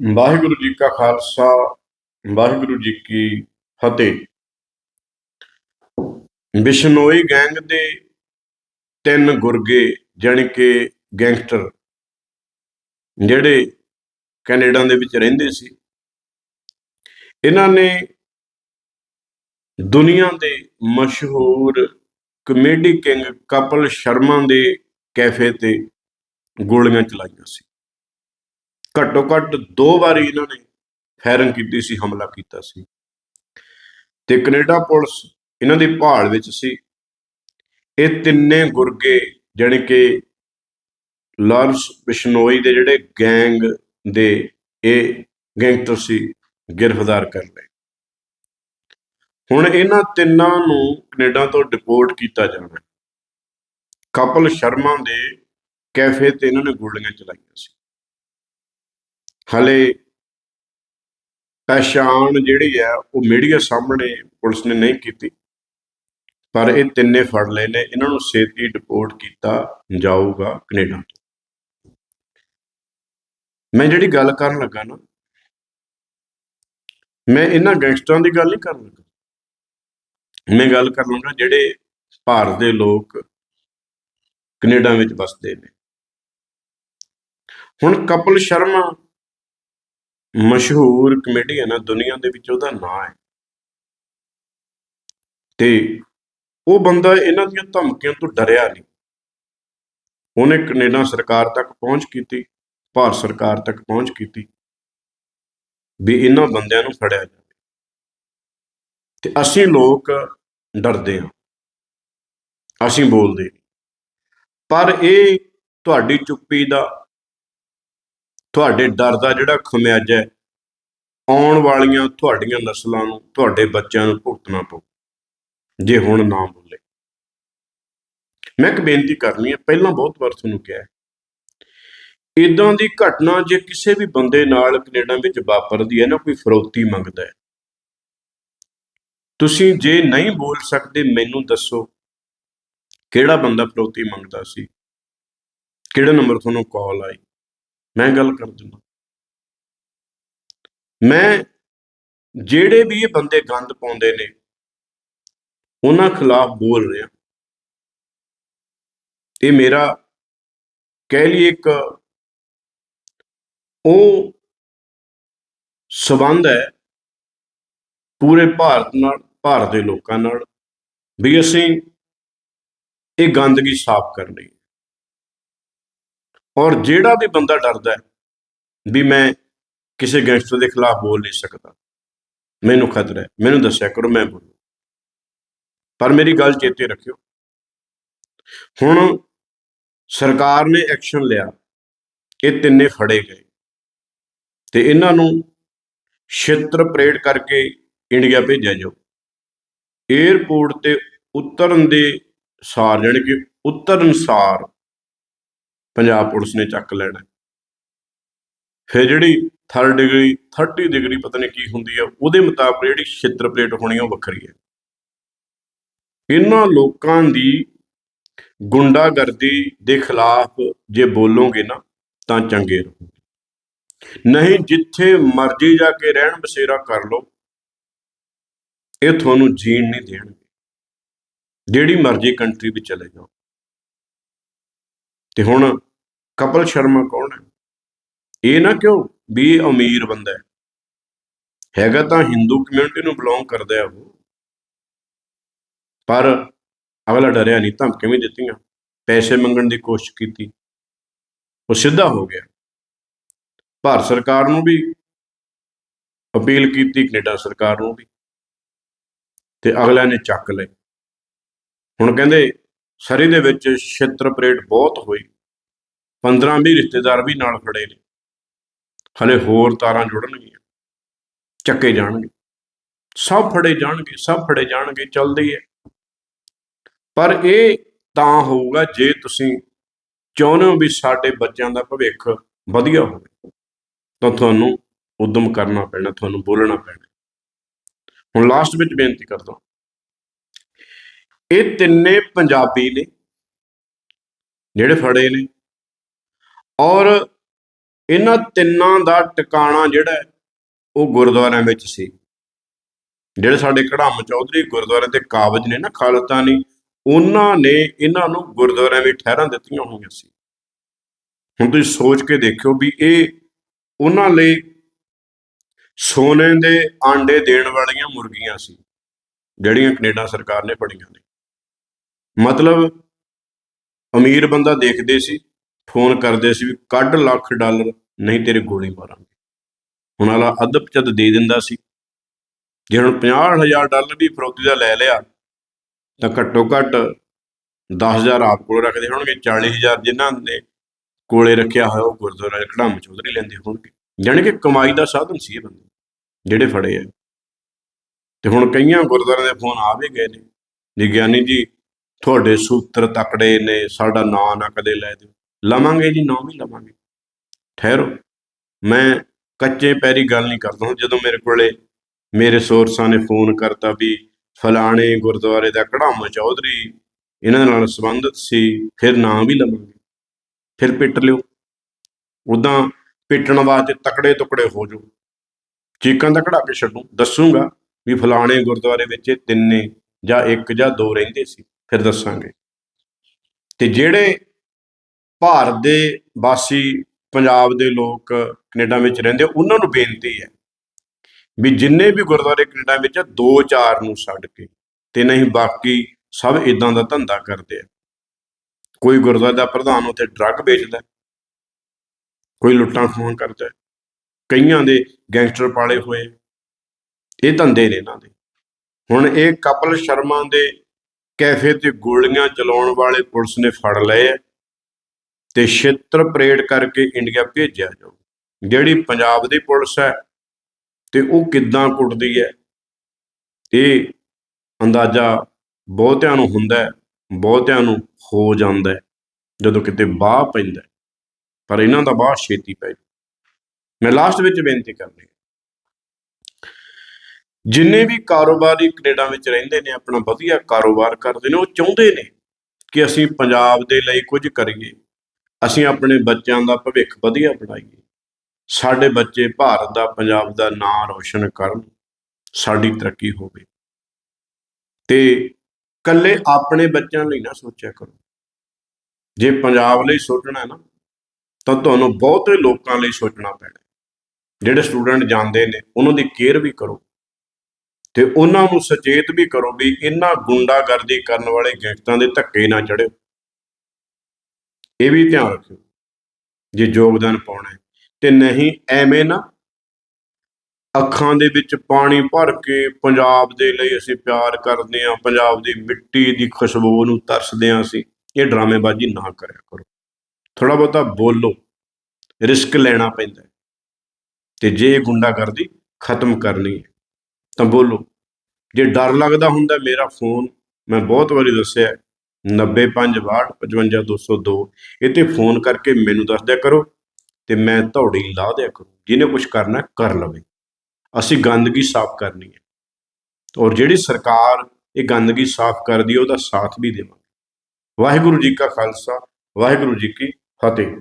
ਵਾਹਿਗੁਰੂ ਜੀ ਕਾ ਖਾਲਸਾ, ਵਾਹਿਗੁਰੂ ਜੀ ਕੀ ਫਤਿਹ। ਬਿਸ਼ਨੋਈ ਗੈਂਗ ਦੇ ਤਿੰਨ ਗੁਰਗੇ ਜਾਣੀ ਕਿ ਗੈਂਗਸਟਰ, ਜਿਹੜੇ ਕੈਨੇਡਾ ਦੇ ਵਿੱਚ ਰਹਿੰਦੇ ਸੀ, ਇਹਨਾਂ ਨੇ ਦੁਨੀਆ ਦੇ ਮਸ਼ਹੂਰ ਕਮੇਡੀ ਕਿੰਗ ਕਪਲ ਸ਼ਰਮਾ ਦੇ ਕੈਫੇ ਤੇ ਗੋਲੀਆਂ ਚਲਾਈਆਂ ਸੀ। ਘੱਟੋ ਘੱਟ ਦੋ ਵਾਰੀ ਇਹਨਾਂ ਨੇ ਫਾਇਰਿੰਗ ਕੀਤੀ ਸੀ, ਹਮਲਾ ਕੀਤਾ ਸੀ। ਤੇ ਕੈਨੇਡਾ ਪੁਲਿਸ ਇਹਨਾਂ ਦੀ ਭਾਲ ਵਿੱਚ ਸੀ। ਇਹ ਤਿੰਨੇ ਗੁਰਗੇ ਜਾਣੀ ਕਿ ਲਾਰੈਂਸ ਬਿਸ਼ਨੋਈ ਦੇ ਜਿਹੜੇ ਗੈਂਗ ਦੇ ਇਹ ਗੈਂਗਸਟਰ ਸੀ, ਗ੍ਰਿਫਤਾਰ ਕਰ ਲਏ। ਹੁਣ ਇਹਨਾਂ ਤਿੰਨਾਂ ਨੂੰ ਕੈਨੇਡਾ ਤੋਂ ਡਿਪੋਰਟ ਕੀਤਾ ਜਾਣਾ। ਹੈ। ਕਪਲ ਸ਼ਰਮਾ ਦੇ ਕੈਫੇ ਤੇ ਇਹਨਾਂ ਨੇ ਗੋਲੀਆਂ ਚਲਾਈਆਂ ਸੀ। ਹਲੇ ਪਛਾਣ ਜਿਹੜੀ ਹੈ, ਉਹ ਮੀਡੀਆ ਸਾਹਮਣੇ ਪੁਲਿਸ ਨੇ ਨਹੀਂ ਕੀਤੀ। ਪਰ ਇਹ ਤਿੰਨੇ ਫੜ ਲਏ ਨੇ। ਇਹਨਾਂ ਨੂੰ ਛੇਤੀ ਡਿਪੋਰਟ ਕੀਤਾ ਜਾਊਗਾ ਕੈਨੇਡਾ ਤੋਂ। ਮੈਂ ਜਿਹੜੀ ਗੱਲ ਕਰਨ ਲੱਗਾ ਨਾ, ਮੈਂ ਇਹਨਾਂ ਗੈਂਗਸਟਰਾਂ ਦੀ ਗੱਲ ਨਹੀਂ ਕਰਨ ਲੱਗਾ। ਮੈਂ ਗੱਲ ਕਰਨ ਲੱਗਾ ਜਿਹੜੇ ਭਾਰਤ ਦੇ ਲੋਕ ਕੈਨੇਡਾ ਵਿੱਚ ਵਸਦੇ ਨੇ। ਹੁਣ ਕਪਲ ਸ਼ਰਮਾ ਮਸ਼ਹੂਰ ਕਮੇਡੀਅਨ ਹੈ ਦੁਨੀਆ ਦੇ ਵਿੱਚ ਉਹਦਾ ਨਾਂ ਹੈ। ਤੇ ਉਹ ਬੰਦਾ ਇਹਨਾਂ ਦੀਆਂ ਧਮਕੀਆਂ ਤੋਂ ਡਰਿਆ ਨਹੀਂ। ਉਹਨੇ ਕੈਨੇਡਾ ਸਰਕਾਰ ਤੱਕ ਪਹੁੰਚ ਕੀਤੀ, ਭਾਰਤ ਸਰਕਾਰ ਤੱਕ ਪਹੁੰਚ ਕੀਤੀ, ਵੀ ਇਹਨਾਂ ਬੰਦਿਆਂ ਨੂੰ ਫੜਿਆ ਜਾਵੇ। ਤੇ ਅਸੀਂ ਲੋਕ ਡਰਦੇ ਹਾਂ। ਅਸੀਂ ਬੋਲਦੇ ਨਹੀਂ। ਪਰ ਇਹ ਤੁਹਾਡੀ ਚੁੱਪੀ ਦਾ ਤੁਹਾਡੇ ਡਰ ਦਾ ਜਿਹੜਾ ਖਮਿਆਜਾ ਹੈ, ਆਉਣ ਵਾਲੀਆਂ ਤੁਹਾਡੀਆਂ ਨਸਲਾਂ ਨੂੰ, ਤੁਹਾਡੇ ਬੱਚਿਆਂ ਨੂੰ ਭੁਗਤਣਾ ਪਊ, ਜੇ ਹੁਣ ਨਾ ਬੋਲੇ। ਮੈਂ ਇੱਕ ਬੇਨਤੀ ਕਰਨੀ ਹੈ, ਪਹਿਲਾਂ ਬਹੁਤ ਵਾਰ ਤੁਹਾਨੂੰ ਕਿਹਾ ਹੈ ਇਦਾਂ ਦੀ ਘਟਨਾ ਜੇ ਕਿਸੇ ਵੀ ਬੰਦੇ ਨਾਲ ਕੈਨੇਡਾ ਵਿੱਚ ਵਾਪਰਦੀ ਹੈ ਨਾ, ਕੋਈ ਫਰੋਤੀ ਮੰਗਦਾ ਹੈ। ਤੁਸੀਂ ਜੇ ਨਹੀਂ ਬੋਲ ਸਕਦੇ, ਮੈਨੂੰ ਦੱਸੋ, ਕਿਹੜਾ ਬੰਦਾ ਫਰੋਤੀ ਮੰਗਦਾ ਸੀ? ਕਿਹੜਾ ਨੰਬਰ ਤੁਹਾਨੂੰ ਕਾਲ ਆਈ? ਮੈਂ ਗੱਲ ਕਰ ਦਿੰਦਾ। ਮੈਂ ਜਿਹੜੇ ਵੀ ਇਹ ਬੰਦੇ ਗੰਦ ਪਾਉਂਦੇ ਨੇ, ਉਹਨਾਂ ਖਿਲਾਫ ਬੋਲ ਰਿਹਾ। ਇਹ ਮੇਰਾ ਕਹਿ ਲਈ ਇੱਕ ਉਹ ਸਬੰਧ ਹੈ ਪੂਰੇ ਭਾਰਤ ਨਾਲ, ਭਾਰਤ ਦੇ ਲੋਕਾਂ ਨਾਲ, ਵੀ ਅਸੀਂ ਇਹ ਗੰਦਗੀ ਸਾਫ਼ ਕਰਨੀ ਹੈ। ਔਰ ਜਿਹੜਾ ਵੀ ਬੰਦਾ ਡਰਦਾ ਵੀ ਮੈਂ ਕਿਸੇ ਗੈਂਗਸਟਰ ਦੇ ਖਿਲਾਫ ਬੋਲ ਨਹੀਂ ਸਕਦਾ, ਮੈਨੂੰ ਖਤਰਾ ਹੈ, ਮੈਨੂੰ ਦੱਸਿਆ ਕਰੋ, ਮੈਂ ਬੋਲੂ। ਪਰ ਮੇਰੀ ਗੱਲ ਚੇਤੇ ਰੱਖਿਓ, ਹੁਣ ਸਰਕਾਰ ਨੇ ਐਕਸ਼ਨ ਲਿਆ, ਇਹ ਤਿੰਨੇ ਫੜੇ ਗਏ। ਤੇ ਇਹਨਾਂ ਨੂੰ ਛਿੱਤਰ ਪਰੇਡ ਕਰਕੇ ਇੰਡੀਆ ਭੇਜਿਆ ਜਾਓ 에ਅਰਪੋਰਟ ਤੇ ਉਤਰਨ ਦੇ ਸਾਰ, ਜਾਣੀ ਕਿ ਉਤਰਨ ਸਾਰ ਪੰਜਾਬ ਪੁਲਿਸ ਨੇ ਚੱਕ ਲੈਣਾ। ਫਿਰ ਜਿਹੜੀ 3rd ਡਿਗਰੀ 30 ਡਿਗਰੀ ਪਤਾ ਨਹੀਂ ਕੀ ਹੁੰਦੀ ਆ, ਉਹਦੇ ਮੁਤਾਬਕ ਜਿਹੜੀ ਛਿੱਤਰ ਪਲੇਟ ਹੋਣੀ ਆ, ਉਹ ਵੱਖਰੀ ਹੈ ਇਹਨਾਂ ਲੋਕਾਂ ਦੀ ਗੁੰਡਾਗਰਦੀ ਦੇ ਖਿਲਾਫ ਜੇ ਬੋਲੋਗੇ ਨਾ, ਤਾਂ ਚੰਗੇ ਰਹੋਗੇ। ਨਹੀਂ ਜਿੱਥੇ ਮਰਜ਼ੀ ਜਾ ਕੇ ਰਹਿਣ ਬਸੇਰਾ ਕਰ ਲਓ, ਇਹ ਤੁਹਾਨੂੰ ਜੀਣ ਨਹੀਂ ਦੇਣਗੇ। ਜਿਹੜੀ ਮਰਜ਼ੀ ਕੰਟਰੀ ਵਿੱਚ ਚਲੇ ਜਾਓ। ਤੇ ਹੁਣ ਕਪਲ ਸ਼ਰਮਾ ਕੌਣ ਹੈ? ਇਹ ਨਾ ਕਿਉਂ ਵੀ ਇਹ ਅਮੀਰ ਬੰਦਾ ਹੈ? ਹੈਗਾ ਤਾਂ ਹਿੰਦੂ ਕਮਿਊਨਿਟੀ ਨੂੰ ਬਿਲੋਂਗ ਕਰਦਾ ਹੈ ਉਹ। ਪਰ ਅਗਲਾ ਡਰਿਆ ਨਹੀਂ, ਧਮਕੀਆਂ ਵੀ ਦਿੱਤੀਆਂ, ਪੈਸੇ ਮੰਗਣ ਦੀ ਕੋਸ਼ਿਸ਼ ਕੀਤੀ। ਉਹ ਸਿੱਧਾ ਹੋ ਗਿਆ। ਭਾਰਤ ਸਰਕਾਰ ਨੂੰ ਵੀ ਅਪੀਲ ਕੀਤੀ, ਕੈਨੇਡਾ ਸਰਕਾਰ ਨੂੰ ਵੀ। ਤੇ ਅਗਲਿਆਂ ਨੇ ਚੱਕ ਲਏ। ਹੁਣ ਕਹਿੰਦੇ ਸਰੀ ਦੇ ਵਿੱਚ ਛਿੱਤਰ ਪਰੇਡ ਬਹੁਤ ਹੋਈ। 15 20 ਰਿਸ਼ਤੇਦਾਰ ਵੀ ਨਾਲ ਖੜੇ ਨੇ। ਹਲੇ ਹੋਰ ਤਾਰਾਂ ਜੁੜਨਗੀਆਂ। ਚੱਕੇ ਜਾਣਗੇ। ਸਭ ਫੜੇ ਜਾਣਗੇ, ਸਭ ਫੜੇ ਜਾਣਗੇ, ਚੱਲਦੀ ਹੈ ਪਰ ਇਹ ਤਾਂ ਹੋਊਗਾ ਜੇ ਤੁਸੀਂ ਚਾਹੁੰਦੇ ਹੋ ਵੀ ਸਾਡੇ ਬੱਚਿਆਂ ਦਾ ਭਵਿੱਖ ਵਧੀਆ ਹੋਵੇ, ਤਾਂ ਤੁਹਾਨੂੰ ਉਦਮ ਕਰਨਾ ਪੈਣਾ, ਤੁਹਾਨੂੰ ਬੋਲਣਾ ਪੈਣਾ। ਹੁਣ ਲਾਸਟ ਵਿੱਚ ਬੇਨਤੀ ਕਰਦਾ ਇਹ ਤਿੰਨੇ ਪੰਜਾਬੀ ਨੇ, ਜਿਹੜੇ ਫੜੇ ਨੇ। ਔਰ ਇਹਨਾਂ ਤਿੰਨਾਂ ਦਾ ਟਿਕਾਣਾ ਜਿਹੜਾ ਉਹ ਗੁਰਦੁਆਰਿਆਂ ਵਿੱਚ ਸੀ। ਜਿਹੜੇ ਸਾਡੇ ਕੜਾਮ ਚੌਧਰੀ ਗੁਰਦੁਆਰੇ ਤੇ ਕਾਬਜ ਨੇ ਨਾ, ਖਾਲਤਾਨੀ, ਉਹਨਾਂ ਨੇ ਇਹਨਾਂ ਨੂੰ ਗੁਰਦੁਆਰਿਆਂ ਵਿੱਚ ਠਹਿਰਾਂ ਦਿੱਤੀਆਂ ਹੋਈਆਂ ਸੀ। ਹੁਣ ਤੁਸੀਂ ਸੋਚ ਕੇ ਦੇਖਿਓ ਵੀ ਇਹ ਉਹਨਾਂ ਲਈ ਸੋਨੇ ਦੇ ਆਂਡੇ ਦੇਣ ਵਾਲੀਆਂ ਮੁਰਗੀਆਂ ਸੀ, ਜਿਹੜੀਆਂ ਕੈਨੇਡਾ ਸਰਕਾਰ ਨੇ ਫੜੀਆਂ ਨੇ। ਮਤਲਬ ਅਮੀਰ ਬੰਦਾ ਦੇਖਦੇ ਸੀ, ਫੋਨ ਕਰਦੇ ਸੀ ਵੀ ਕੱਢ ਲੱਖ ਡਾਲਰ, ਨਹੀਂ ਤੇਰੇ ਗੋਲੀ ਮਾਰਾਂਗੇ। ਹੁਣ ਵਾਲਾ ਅਦਬ ਚਦ ਦੇ ਦਿੰਦਾ ਸੀ। ਜੇ ਹੁਣ 50000 ਡਾਲਰ ਵੀ ਫਰੋਤੀ ਦਾ ਲੈ ਲਿਆ, ਤਾਂ ਘੱਟੋ ਘੱਟ 10000 ਆਪ ਕੋਲ ਰੱਖਦੇ ਹੋਣਗੇ 40000 ਜਿਨ੍ਹਾਂ ਨੇ ਕੋਲੇ ਰੱਖਿਆ ਹੋਇਆ ਉਹ ਗੁਰਦੁਆਰਾ ਕਢਾਮ ਚੌਧਰੀ ਲੈਂਦੇ ਹੋਣਗੇ। ਜਾਣੀ ਕਿ ਕਮਾਈ ਦਾ ਸਾਧਨ ਸੀ ਇਹ ਬੰਦੇ, ਜਿਹੜੇ ਫੜੇ ਆ। ਤੇ ਹੁਣ ਕਈਆਂ ਗੁਰਦੁਆਰਿਆਂ ਦੇ ਫੋਨ ਆ ਵੀ ਗਏ ਨੇ। ਜੀ ਗਿਆਨੀ ਜੀ ਤੁਹਾਡੇ ਸੂਤਰ ਤਕੜੇ ਨੇ, ਸਾਡਾ ਨਾਂ ਨਾ ਕਦੇ ਲੈ ਦਿਓ। ਲਵਾਂਗੇ ਜੀ, ਨਾਂ ਵੀ ਲਵਾਂਗੇ। ਠਹਿਰੋ। ਮੈਂ ਕੱਚੇ ਪੈਰੀ ਗੱਲ ਨਹੀਂ ਕਰਦਾ ਹਾਂ ਜਦੋਂ ਮੇਰੇ ਕੋਲੇ ਮੇਰੇ ਸੋਰਸਾਂ ਨੇ ਫੋਨ ਕਰਤਾ ਵੀ ਫਲਾਣੇ ਗੁਰਦੁਆਰੇ ਦਾ ਕੜਾਮਾ ਚੌਧਰੀ ਇਹਨਾਂ ਨਾਲ ਸੰਬੰਧਿਤ ਸੀ, ਫਿਰ ਨਾਂ ਵੀ ਲਵਾਂਗੇ। ਫਿਰ ਪਿੱਟ ਲਿਓ। ਉਦਾਂ ਪਿੱਟਣ ਵਾਸਤੇ ਤਕੜੇ ਟੁਕੜੇ ਹੋ ਜਾਓ। ਚੀਕਾਂ ਦਾ ਕਢਾ ਕੇ ਛੱਡੂ। ਦੱਸੂਗਾ ਵੀ ਫਲਾਣੇ ਗੁਰਦੁਆਰੇ ਵਿੱਚ ਇਹ ਤਿੰਨੇ ਜਾਂ ਇੱਕ ਜਾਂ ਦੋ ਰਹਿੰਦੇ ਸੀ। ਫਿਰ ਦੱਸਾਂਗੇ। ਤੇ ਜਿਹੜੇ ਭਾਰਤ ਦੇ ਵਾਸੀ ਪੰਜਾਬ ਦੇ ਲੋਕ ਕੈਨੇਡਾ ਵਿੱਚ ਰਹਿੰਦੇ ਉਹਨਾਂ ਨੂੰ ਬੇਨਤੀ ਹੈ ਵੀ ਜਿੰਨੇ ਵੀ ਗੁਰਦੁਆਰੇ ਕੈਨੇਡਾ ਵਿੱਚ ਆ, ਦੋ ਚਾਰ ਨੂੰ ਛੱਡ ਕੇ ਤੇ ਨਹੀਂ ਬਾਕੀ ਸਭ ਇਦਾਂ ਦਾ ਧੰਦਾ ਕਰਦੇ ਆ। ਕੋਈ ਗੁਰਦੁਆਰੇ ਦਾ ਪ੍ਰਧਾਨ ਉੱਥੇ ਡਰੱਗ ਵੇਚਦਾ ਕੋਈ ਲੁੱਟਾਂ ਖੋਹਾਂ ਕਰਦਾ ਕਈਆਂ ਦੇ ਗੈਂਗਸਟਰ ਪਾਲੇ ਹੋਏ ਇਹ ਧੰਦੇ ਨੇ ਇਹਨਾਂ ਦੇ। ਹੁਣ ਇਹ ਕਪਲ ਸ਼ਰਮਾ ਦੇ ਕੈਫੇ ਤੇ ਗੋਲੀਆਂ ਚਲਾਉਣ ਵਾਲੇ ਪੁਲਿਸ ਨੇ ਫੜ ਲਏ ਆ ਤੇ ਛੇਤਰ ਪਰੇਡ ਕਰਕੇ ਇੰਡੀਆ ਭੇਜਿਆ ਜਾਊ। ਜਿਹੜੀ ਪੰਜਾਬ ਦੀ ਪੁਲਿਸ ਹੈ ਤੇ ਉਹ ਕਿੱਦਾਂ ਕੁੱਟਦੀ ਹੈ, ਇਹ ਅੰਦਾਜ਼ਾ ਬਹੁਤਿਆਂ ਨੂੰ ਹੁੰਦਾ ਬਹੁਤਿਆਂ ਨੂੰ ਹੋ ਜਾਂਦਾ ਜਦੋਂ ਕਿਤੇ ਬਾਹ ਪੈਂਦਾ ਪਰ ਇਹਨਾਂ ਦਾ ਬਾਹ ਛੇਤੀ ਪੈ ਮੈਂ ਲਾਸਟ ਵਿੱਚ ਬੇਨਤੀ ਕਰਨੀ ਜਿੰਨੇ ਵੀ ਕਾਰੋਬਾਰੀ ਕੈਨੇਡਾ ਵਿੱਚ ਰਹਿੰਦੇ ਨੇ ਆਪਣਾ ਵਧੀਆ ਕਾਰੋਬਾਰ ਕਰਦੇ ਨੇ ਉਹ ਚਾਹੁੰਦੇ ਨੇ ਕਿ ਅਸੀਂ ਪੰਜਾਬ ਦੇ ਲਈ ਕੁਝ ਕਰੀਏ। ਅਸੀਂ ਆਪਣੇ ਬੱਚਿਆਂ ਦਾ ਭਵਿੱਖ ਵਧੀਆ ਬਣਾਈਏ। ਸਾਡੇ ਬੱਚੇ ਭਾਰਤ ਦਾ ਪੰਜਾਬ ਦਾ ਨਾਂ ਰੋਸ਼ਨ ਕਰਨ ਸਾਡੀ ਤਰੱਕੀ ਹੋਵੇ। ਤੇ ਕੱਲੇ ਆਪਣੇ ਬੱਚਿਆਂ ਲਈ ਨਾ ਸੋਚਿਆ ਕਰੋ। ਜੇ ਪੰਜਾਬ ਲਈ ਸੋਚਣਾ ਹੈ ਨਾ ਤਾਂ ਤੁਹਾਨੂੰ ਬਹੁਤੇ ਲੋਕਾਂ ਲਈ ਸੋਚਣਾ ਪੈਣਾ। ਜਿਹੜੇ ਸਟੂਡੈਂਟ ਜਾਂਦੇ ਨੇ ਉਹਨਾਂ ਦੀ ਕੇਅਰ ਵੀ ਕਰੋ। ਤੇ ਉਹਨਾਂ ਨੂੰ ਸੁਚੇਤ ਵੀ ਕਰੋ ਵੀ ਇਹਨਾਂ ਗੁੰਡਾਗਰਦੀ ਕਰਨ ਵਾਲੇ ਗੈਂਗਸਟਰਾਂ ਦੇ ਧੱਕੇ ਨਾ ਚੜਿਓ ਇਹ ਵੀ ਧਿਆਨ ਰੱਖਿਓ, ਜੇ ਯੋਗਦਾਨ ਪਾਉਣਾ ਹੈ। ਤੇ ਨਹੀਂ, ਐਵੇਂ ਨਾ ਅੱਖਾਂ ਦੇ ਵਿੱਚ ਪਾਣੀ ਭਰ ਕੇ ਪੰਜਾਬ ਦੇ ਲਈ ਅਸੀਂ ਪਿਆਰ ਕਰਦੇ ਹਾਂ, ਪੰਜਾਬ ਦੀ ਮਿੱਟੀ ਦੀ ਖੁਸ਼ਬੂ ਨੂੰ ਤਰਸਦੇ ਹਾਂ ਅਸੀਂ, ਇਹ ਡਰਾਮੇਬਾਜ਼ੀ ਨਾ ਕਰਿਆ ਕਰੋ। ਥੋੜਾ ਬਹੁਤਾ ਬੋਲੋ, ਰਿਸਕ ਲੈਣਾ ਪੈਂਦਾ ਹੈ। ਤੇ ਜੇ ਇਹ ਗੁੰਡਾਗਰਦੀ ਖਤਮ ਕਰਨੀ ਹੈ ਤਾਂ ਬੋਲੋ। ਜੇ ਡਰ ਲੱਗਦਾ ਹੁੰਦਾ ਮੇਰਾ ਫੋਨ ਮੈਂ ਬਹੁਤ ਵਾਰੀ ਦੱਸਿਆ ਹੈ, 90562555202 ਇਹ ਤੇ ਫੋਨ ਕਰਕੇ ਮੈਨੂੰ ਦੱਸ ਦਿਆ ਕਰੋ ਤੇ ਮੈਂ ਧੌੜੀ ਲਾ ਦਿਆ ਕਰੂੰ ਜਿਹਨੇ ਕੁਝ ਕਰਨਾ ਕਰ ਲਵੇ। ਅਸੀਂ ਗੰਦਗੀ ਸਾਫ਼ ਕਰਨੀ ਹੈ ਔਰ ਜਿਹੜੀ ਸਰਕਾਰ ਇਹ ਗੰਦਗੀ ਸਾਫ਼ ਕਰਦੀ ਹੈ ਉਹਦਾ ਸਾਥ ਵੀ ਦੇਵਾਂਗੇ। ਵਾਹਿਗੁਰੂ ਜੀ ਕਾ ਖਾਲਸਾ ਵਾਹਿਗੁਰੂ ਜੀ ਕੀ ਫਤਿਹ।